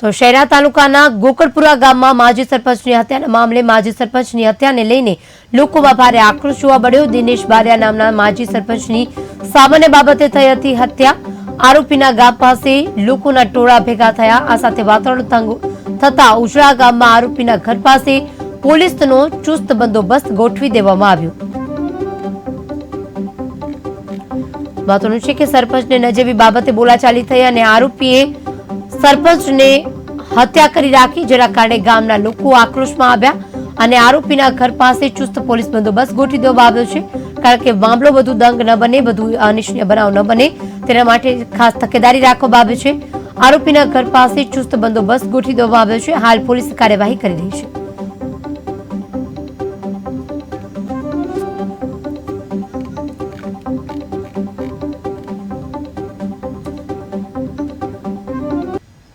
તો શહેરા તાલુકાના ગોકળપુરા ગામમાં માજી સરપંચની હત્યાના મામલે માજી સરપંચની હત્યાને લઈને લોકોમાં ભારે આક્રોશ જોવા મળ્યો. દિનેશ બારિયા નામના માજી સરપંચની સામાન્ય બાબતે થઈ હતી હત્યા. આરોપીના ગામ પાસે લોકોના ટોળા ભેગા થયા. આ સાથે વાતાવરણ તંગ થતા ઉજળા ગામમાં આરોપીના ઘર પાસે પોલીસનો ચુસ્ત બંદોબસ્ત ગોઠવી દેવામાં આવ્યો. મહત્વનું છે કે સરપંચને નજેવી બાબતે બોલાચાલી થઈ અને આરોપીએ સરપંચને હત્યા કરી રાખી, જેના કારણે ગામના લોકો આક્રોશમાં આવ્યા અને આરોપીના ઘર પાસે ચુસ્ત પોલીસ બંદોબસ્ત ગોઠવી દેવામાં આવ્યો છે. કારણ કે મામલો વધુ દંગ ન બને વધુ અનિચ્છનીય બનાવ ન બને, તેના માટે ખાસ તકેદારી રાખવામાં આવે છે. આરોપીના ઘર પાસે ચુસ્ત બંદોબસ્ત ગોઠવી દેવામાં આવ્યો છે. હાલ પોલીસ કાર્યવાહી કરી રહી છે.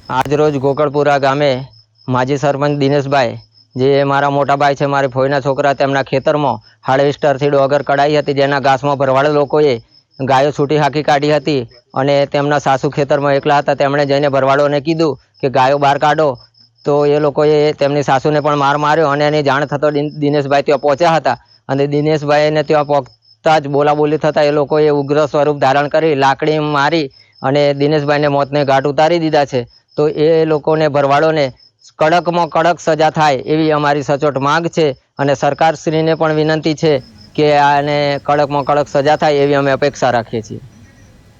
આજરોજ ગોકળપુરા ગામે માજી સરપંચ દિનેશભાઈ, જે મારા મોટા ભાઈ છે, મારી ફોઈના છોકરા, તેમના ખેતરમાં હાર્વેસ્ટરથી ડોગર કઢાઈ હતી, જેના ઘાસમાં ભરવાડ લોકોએ ગાયો છૂટી હાંકી કાઢી હતી અને તેમના સાસુ ખેતરમાં એકલા હતા. તેમણે જઈને ભરવાડોને કીધું કે ગાયો બહાર કાઢો. તો એ લોકોએ તેમની સાસુને પણ માર માર્યો અને એની જાણ થતો દિન- દિનેશભાઈ ત્યાં પહોંચ્યા હતા. અને દિનેશભાઈને ત્યાં પહોંચતા જ બોલાબોલી થતાં એ લોકોએ ઉગ્ર સ્વરૂપ ધારણ કરી, લાકડી મારી અને દિનેશભાઈને મોતને ઘાટ ઉતારી દીધા છે. તો એ લોકોને, ભરવાડોને કડકમાં કડક સજા થાય એવી અમારી સચોટ માંગ છે અને સરકારશ્રીને પણ વિનંતી છે કે આને કડકમાં કડક સજા થાય એવી અમે અપેક્ષા રાખીએ છીએ.